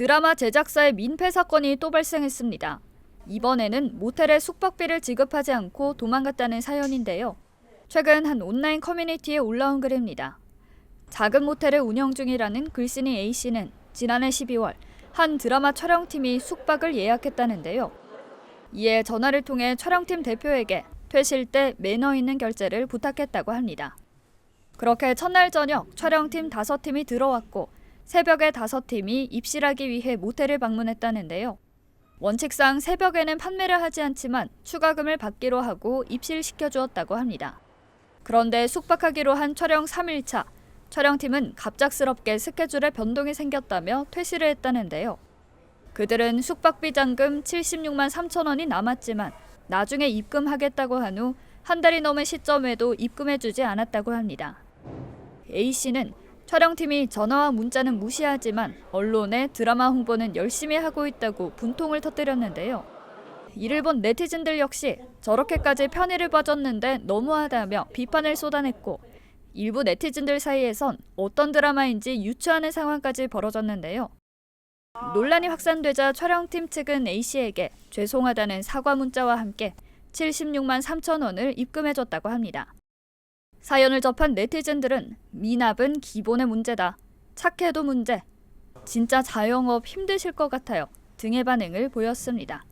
드라마 제작사의 민폐 사건이 또 발생했습니다. 이번에는 모텔에 숙박비를 지급하지 않고 도망갔다는 사연인데요. 최근 한 온라인 커뮤니티에 올라온 글입니다. 작은 모텔을 운영 중이라는 글쓴이 A씨는 지난해 12월 한 드라마 촬영팀이 숙박을 예약했다는데요. 이에 전화를 통해 촬영팀 대표에게 퇴실 때 매너 있는 결제를 부탁했다고 합니다. 그렇게 첫날 저녁 촬영팀 다섯 팀이 들어왔고 새벽에 다섯 팀이 입실하기 위해 모텔을 방문했다는데요. 원칙상 새벽에는 판매를 하지 않지만 추가금을 받기로 하고 입실시켜 주었다고 합니다. 그런데 숙박하기로 한 촬영 3일차 촬영팀은 갑작스럽게 스케줄에 변동이 생겼다며 퇴실을 했다는데요. 그들은 숙박비 잔금 76만 3천 원이 남았지만 나중에 입금하겠다고 한 후 한 달이 넘은 시점에도 입금해주지 않았다고 합니다. A 씨는 촬영팀이 전화와 문자는 무시하지만 언론에 드라마 홍보는 열심히 하고 있다고 분통을 터뜨렸는데요. 이를 본 네티즌들 역시 저렇게까지 편의를 봐줬는데 너무하다며 비판을 쏟아냈고 일부 네티즌들 사이에선 어떤 드라마인지 유추하는 상황까지 벌어졌는데요. 논란이 확산되자 촬영팀 측은 A씨에게 죄송하다는 사과 문자와 함께 76만 3천 원을 입금해줬다고 합니다. 사연을 접한 네티즌들은 미납은 기본의 문제다. 착해도 문제. 진짜 자영업 힘드실 것 같아요. 등의 반응을 보였습니다.